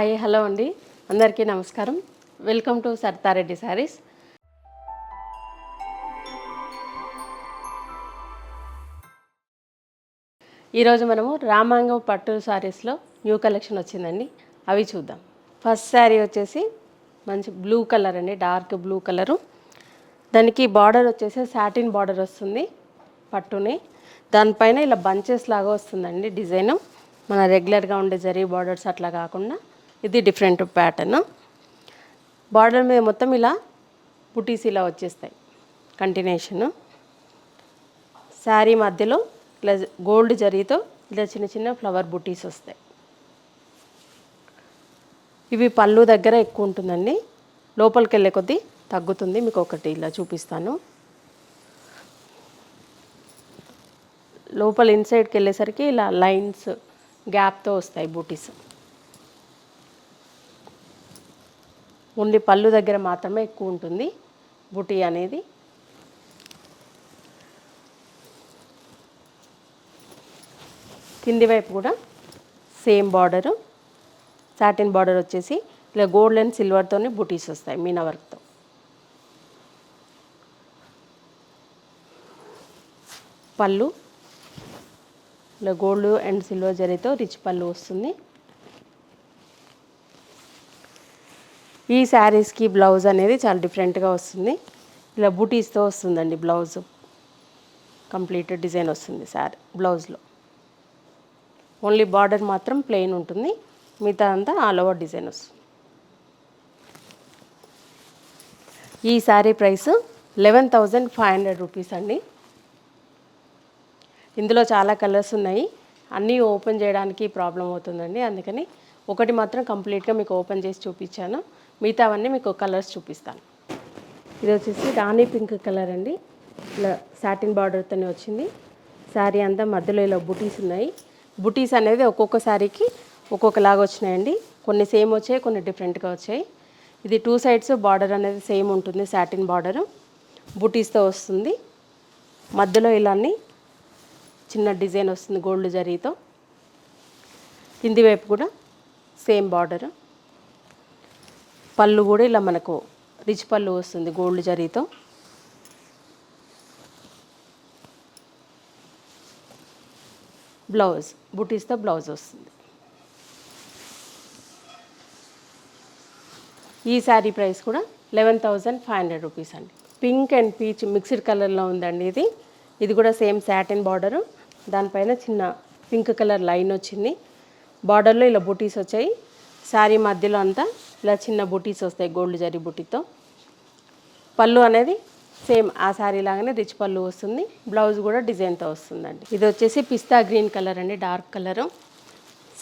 Hi hello అండి. అందరికీ నమస్కారం. వెల్కమ్ టు సర్తారెడ్డి శారీస్. ఈరోజు మనము రామాంగం పట్టు శారీస్లో న్యూ కలెక్షన్ వచ్చిందండి. అవి చూద్దాం. ఫస్ట్ శారీ వచ్చేసి మంచి బ్లూ కలర్ అండి డార్క్ బ్లూ కలరు. దానికి బార్డర్ వచ్చేసి సాటిన్ బార్డర్ వస్తుంది పట్టుని. దానిపైన ఇలా బంచెస్ లాగా వస్తుందండి డిజైను. మన రెగ్యులర్గా ఉండే జరీ బార్డర్స్ అట్లా కాకుండా. ఇది డిఫరెంట్ ప్యాటర్న్. బార్డర్ మీద మొత్తం ఇలా బుటీస్ ఇలా వచ్చేస్తాయి. కంటిన్యూషన్ శారీ మధ్యలో ఇలా గోల్డ్ జరీతో ఇలా చిన్న చిన్న ఫ్లవర్ బుటీస్ వస్తాయి. ఇవి పళ్ళు దగ్గర ఎక్కువ ఉంటుందండి. లోపలికి వెళ్ళే కొద్దీ తగ్గుతుంది. మీకు ఒకటి ఇలా చూపిస్తాను. లోపల ఇన్సైడ్కి వెళ్ళేసరికి ఇలా లైన్స్ గ్యాప్తో వస్తాయి బూటీస్. ఓన్లీ పళ్ళు దగ్గర మాత్రమే ఎక్కువ ఉంటుంది. బుటీ అనేది. కింది వైపు కూడా సేమ్ బార్డరు. సాటిన్ బార్డర్ వచ్చేసి ఇలా గోల్డ్ అండ్ సిల్వర్తోనే బుటీస్ వస్తాయి మీనా వర్క్తో. పళ్ళు. ఇలా గోల్డ్ అండ్ సిల్వర్ జరీతో రిచ్ పళ్ళు వస్తుంది. ఈ శారీస్కి బ్లౌజ్ అనేది చాలా డిఫరెంట్గా వస్తుంది. ఇలా బూటీస్తో వస్తుందండి బ్లౌజ్. కంప్లీట్ డిజైన్ వస్తుంది శారీ బ్లౌజ్లో ఓన్లీ బార్డర్ మాత్రం ప్లెయిన్ ఉంటుంది. మిగతా అంతా ఆల్ ఓవర్ డిజైన్ వస్తుంది. ఈ sari price eleven thousand five hundred rupees అండి. ఇందులో చాలా కలర్స్ ఉన్నాయి. అన్నీ ఓపెన్ చేయడానికి ప్రాబ్లం అవుతుందండి. అందుకని ఒకటి మాత్రం కంప్లీట్గా మీకు ఓపెన్ చేసి చూపించాను. మిగతావన్నీ మీకు కలర్స్ చూపిస్తాను. ఇది వచ్చేసి రాణి పింక్ కలర్ అండి. ఇలా సాటిన్ బార్డర్తోనే వచ్చింది. శారీ అంతా మధ్యలో ఇలా బుటీస్ ఉన్నాయి. బుటీస్ అనేది ఒక్కొక్క శారీకి ఒక్కొక్కలాగా వచ్చినాయండి. కొన్ని సేమ్ వచ్చాయి కొన్ని డిఫరెంట్గా వచ్చాయి. ఇది టూ సైడ్స్ బార్డర్ అనేది సేమ్ ఉంటుంది సాటిన్ బార్డర్. బుటీస్తో వస్తుంది. మధ్యలో ఇలాన్ని చిన్న డిజైన్ వస్తుంది గోల్డ్ జరీతో. కింది వైపు కూడా సేమ్ బార్డరు. పళ్ళు కూడా ఇలా మనకు రిచ్ పళ్ళు వస్తుంది గోల్డ్ జరీతో. బ్లౌజ్ బుటీస్తో బ్లౌజ్ వస్తుంది. ఈ శారీ ప్రైస్ కూడా eleven thousand five hundred rupees అండి. పింక్ అండ్ పీచ్ మిక్స్డ్ కలర్లో ఉందండి ఇది. ఇది కూడా సేమ్ శాటిన్ బార్డరు. దానిపైన చిన్న పింక్ కలర్ లైన్ వచ్చింది. బార్డర్లో ఇలా బుటీస్ వచ్చాయి. శారీ మధ్యలో అంతా ఇలా చిన్న బుటీస్ వస్తాయి గోల్డ్ జరీ బుటీతో. పళ్ళు అనేది సేమ్ ఆ శారీ లాగానే రిచ్ పళ్ళు వస్తుంది. బ్లౌజ్ కూడా డిజైన్తో వస్తుందండి. ఇది వచ్చేసి పిస్తా గ్రీన్ కలర్ అండి dark colour.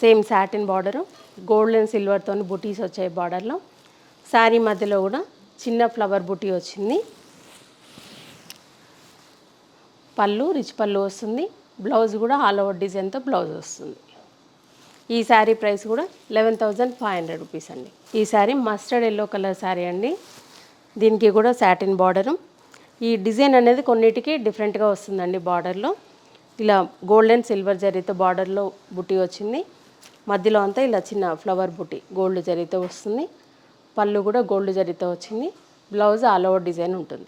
Same satin border. Gold and సిల్వర్తో బుటీస్ వచ్చాయి బార్డర్లో. శారీ మధ్యలో కూడా చిన్న ఫ్లవర్ బుటీ వచ్చింది. పళ్ళు రిచ్ పళ్ళు వస్తుంది. బ్లౌజ్ కూడా ఆల్ ఓవర్ డిజైన్తో బ్లౌజ్ వస్తుంది. ఈ శారీ ప్రైస్ కూడా eleven thousand five hundred rupees అండి. ఈ sari mustard yellow colour sari అండి. దీనికి కూడా సాటిన్ బార్డరు ఈ డిజైన్ అనేది కొన్నిటికి డిఫరెంట్గా వస్తుందండి బార్డర్లో ఇలా గోల్డెన్ సిల్వర్ జరీతో బార్డర్లో బుట్టి వచ్చింది. మధ్యలో అంతా ఇలా చిన్న ఫ్లవర్ బుట్టి గోల్డ్ జరీతో వస్తుంది. పళ్ళు కూడా గోల్డ్ జరీతో వచ్చింది. బ్లౌజ్ ఆల్ ఓవర్ డిజైన్ ఉంటుంది.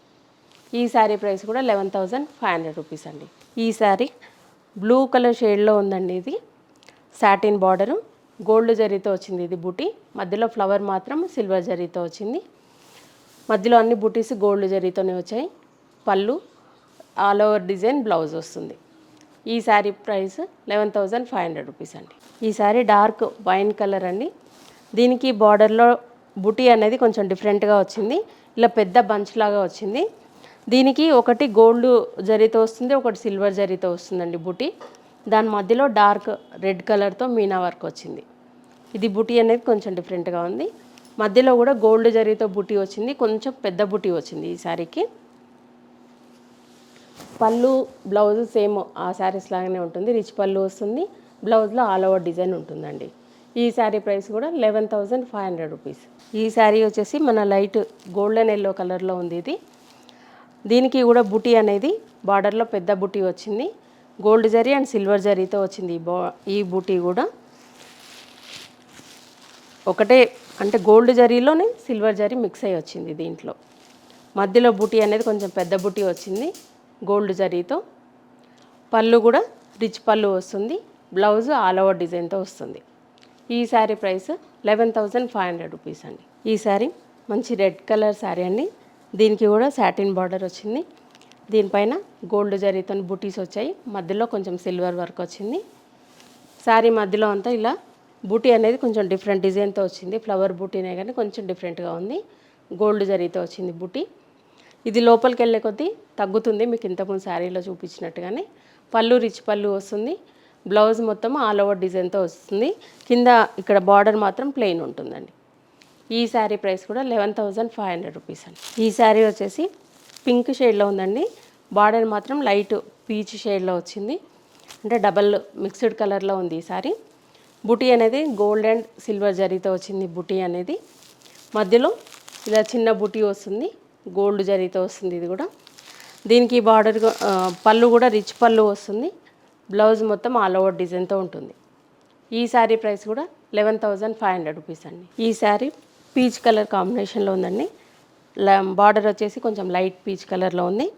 ఈ శారీ ప్రైస్ కూడా eleven thousand five hundred rupees అండి. ఈ శారీ బ్లూ కలర్ షేడ్లో ఉందండి ఇది. Satin border. గోల్డ్ జరీతో వచ్చింది ఇది బుటీ. మధ్యలో ఫ్లవర్ మాత్రం సిల్వర్ జరీతో వచ్చింది. మధ్యలో అన్ని బుటీస్ గోల్డ్ జరీతోనే వచ్చాయి. పళ్ళు ఆల్ ఓవర్ డిజైన్ బ్లౌజ్ వస్తుంది. ఈ sari price eleven thousand five hundred rupees అండి. ఈ శారీ డార్క్ వైన్ కలర్ అండి. దీనికి బార్డర్లో బుటీ అనేది కొంచెం డిఫరెంట్గా వచ్చింది. ఇలా పెద్ద బంచ్ లాగా వచ్చింది. దీనికి ఒకటి గోల్డ్ జరీతో వస్తుంది ఒకటి సిల్వర్ జరీతో వస్తుందండి బుటీ. దాని మధ్యలో డార్క్ రెడ్ కలర్తో మీనా వర్క్ వచ్చింది. ఇది బుటీ అనేది కొంచెం డిఫరెంట్గా ఉంది. మధ్యలో కూడా గోల్డ్ జరీతో బుటీ వచ్చింది. కొంచెం పెద్ద బుటీ వచ్చింది ఈ శారీకి. పళ్ళు బ్లౌజ్ సేమ్ ఆ శారీస్ లాగానే ఉంటుంది. రిచ్ పళ్ళు వస్తుంది. బ్లౌజ్లో ఆల్ ఓవర్ డిజైన్ ఉంటుందండి. ఈ శారీ ప్రైస్ కూడా eleven thousand five hundred rupees. ఈ శారీ వచ్చేసి మన లైట్ గోల్డెన్ ఎల్లో కలర్లో ఉంది ఇది. దీనికి కూడా బుటీ అనేది బార్డర్లో పెద్ద బుటీ వచ్చింది. గోల్డ్ జరీ అండ్ సిల్వర్ జరీతో వచ్చింది ఈ బా ఈ బూటీ కూడా. ఒకటే అంటే గోల్డ్ జరీలోనే సిల్వర్ జరీ మిక్స్ అయ్యి వచ్చింది దీంట్లో. మధ్యలో బుటీ అనేది కొంచెం పెద్ద బుటీ వచ్చింది గోల్డ్ జరీతో. పళ్ళు కూడా రిచ్ పళ్ళు వస్తుంది బ్లౌజ్ ఆల్ ఓవర్ డిజైన్తో వస్తుంది. ఈ sari price eleven thousand five hundred rupees అండి. ఈ శారీ మంచి రెడ్ కలర్ శారీ అండి. దీనికి కూడా సాటిన్ బార్డర్ వచ్చింది. దీనిపైన గోల్డ్ జరీతో బుటీస్ వచ్చాయి. మధ్యలో కొంచెం సిల్వర్ వర్క్ వచ్చింది. శారీ మధ్యలో అంతా ఇలా బూటీ అనేది కొంచెం డిఫరెంట్ డిజైన్తో వచ్చింది. ఫ్లవర్ బూటీనే కానీ కొంచెం డిఫరెంట్గా ఉంది. గోల్డ్ జరీతో వచ్చింది బూటీ. ఇది లోపలికి వెళ్ళే కొద్దీ తగ్గుతుంది. మీకు ఇంతకుముందు శారీలో చూపించినట్టుగానే పళ్ళు రిచ్ పళ్ళు వస్తుంది. బ్లౌజ్ మొత్తం ఆల్ ఓవర్ డిజైన్తో వస్తుంది. కింద ఇక్కడ బార్డర్ మాత్రం ప్లెయిన్ ఉంటుందండి. ఈ శారీ ప్రైస్ కూడా eleven thousand five hundred rupees అండి. ఈ శారీ వచ్చేసి పింక్ షేడ్లో ఉందండి. బార్డర్ మాత్రం లైట్ పీచ్ షేడ్లో వచ్చింది. అంటే డబల్ మిక్స్డ్ కలర్లో ఉంది ఈ సారీ. బుటీ అనేది గోల్డ్ అండ్ సిల్వర్ జరీతో వచ్చింది బుటీ అనేది. మధ్యలో ఇలా చిన్న బుటీ వస్తుంది గోల్డ్ జరీతో వస్తుంది ఇది కూడా. దీనికి బార్డర్ పళ్ళు కూడా రిచ్ పళ్ళు వస్తుంది. బ్లౌజ్ మొత్తం ఆల్ ఓవర్ డిజైన్తో ఉంటుంది. ఈ శారీ ప్రైస్ కూడా eleven thousand five hundred rupees అండి. ఈ శారీ పీచ్ కలర్ కాంబినేషన్లో ఉందండి. బార్డర్ వచ్చేసి కొంచెం లైట్ పీచ్ కలర్లో ఉంది.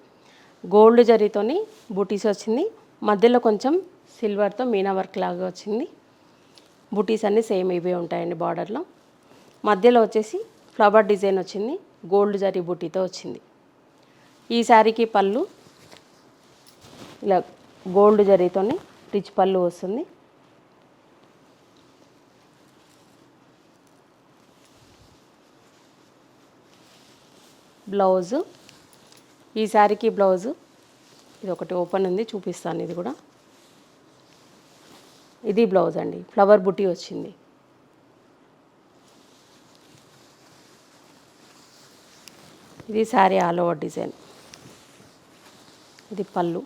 గోల్డ్ జరీతోని బూటీస్ వచ్చింది. మధ్యలో కొంచెం సిల్వర్తో మీనా వర్క్ లాగా వచ్చింది. బూటీస్ అన్నీ సేమ్ ఇవే ఉంటాయండి బార్డర్లో. మధ్యలో వచ్చేసి ఫ్లవర్ డిజైన్ వచ్చింది. గోల్డ్ జరీ బూటీతో వచ్చింది. ఈ శారీకి పళ్ళు ఇలా గోల్డ్ జరీతోని రిచ్ పళ్ళు వస్తుంది. బ్లౌజు. ఈ శారీకి బ్లౌజు. ఇది ఒకటి ఓపెన్ ఉంది చూపిస్తాను ఇది కూడా. ఇది బ్లౌజ్ అండి ఫ్లవర్ బుట్టి వచ్చింది. ఇది శారీ ఆల్ ఓవర్ డిజైన్. ఇది పళ్ళు.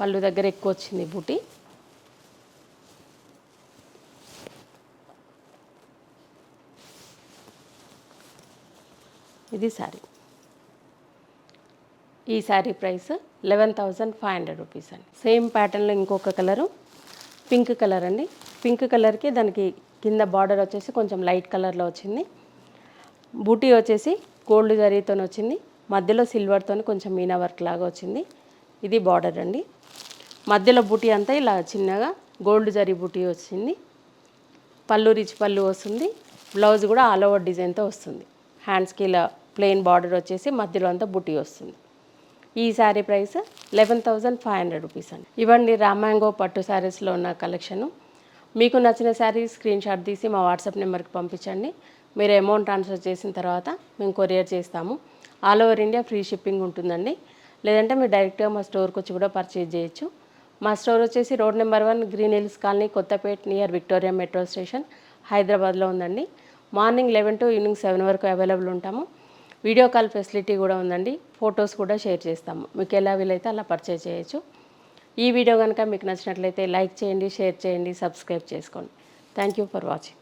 పళ్ళు దగ్గర ఎక్కువ వచ్చింది బుటీ ఇది శారీ. ఈ sari price eleven thousand five hundred rupees అండి. సేమ్ ప్యాటర్న్లో ఇంకొక కలరు పింక్ కలర్ అండి. పింక్ కలర్కి దానికి కింద బార్డర్ వచ్చేసి కొంచెం లైట్ కలర్లో వచ్చింది. బూటీ వచ్చేసి గోల్డ్ జరీతో వచ్చింది. మధ్యలో సిల్వర్తో కొంచెం మీనా వర్క్ లాగా వచ్చింది. ఇది బార్డర్ అండి. మధ్యలో బూటీ అంతా ఇలా చిన్నగా గోల్డ్ జరీ బూటీ వచ్చింది. పళ్ళు రిచ్ పళ్ళు వస్తుంది. బ్లౌజ్ కూడా ఆల్ ఓవర్ డిజైన్తో వస్తుంది. హ్యాండ్స్కి ఇలా ప్లెయిన్ బార్డర్ వచ్చేసి మధ్యలో అంతా బుటీ వస్తుంది. ఈ sari price eleven thousand five hundred rupees అండి. ఇవ్వండి రామాంగో పట్టు శారీస్లో ఉన్న కలెక్షను. మీకు నచ్చిన శారీ స్క్రీన్ షాట్ తీసి మా వాట్సాప్ నెంబర్కి పంపించండి. మీరు అమౌంట్ ట్రాన్స్ఫర్ చేసిన తర్వాత మేము కొరియర్ చేస్తాము. All over India free shipping ఉంటుందండి. లేదంటే మీరు డైరెక్ట్గా మా స్టోర్కి వచ్చి కూడా పర్చేజ్ చేయొచ్చు. మా స్టోర్ వచ్చేసి road number one Green Hills colony Kothapet near Victoria metro station హైదరాబాద్లో ఉందండి. Morning eleven to evening seven వరకు అవైలబుల్ ఉంటాము. వీడియో కాల్ ఫెసిలిటీ కూడా ఉందండి. ఫొటోస్ కూడా షేర్ చేస్తాము. మీకు ఎలా వీలైతే అలా పర్చేజ్ చేయొచ్చు. ఈ వీడియో కనుక మీకు నచ్చినట్లయితే లైక్ చేయండి షేర్ చేయండి సబ్స్క్రైబ్ చేసుకోండి. Thank you for watching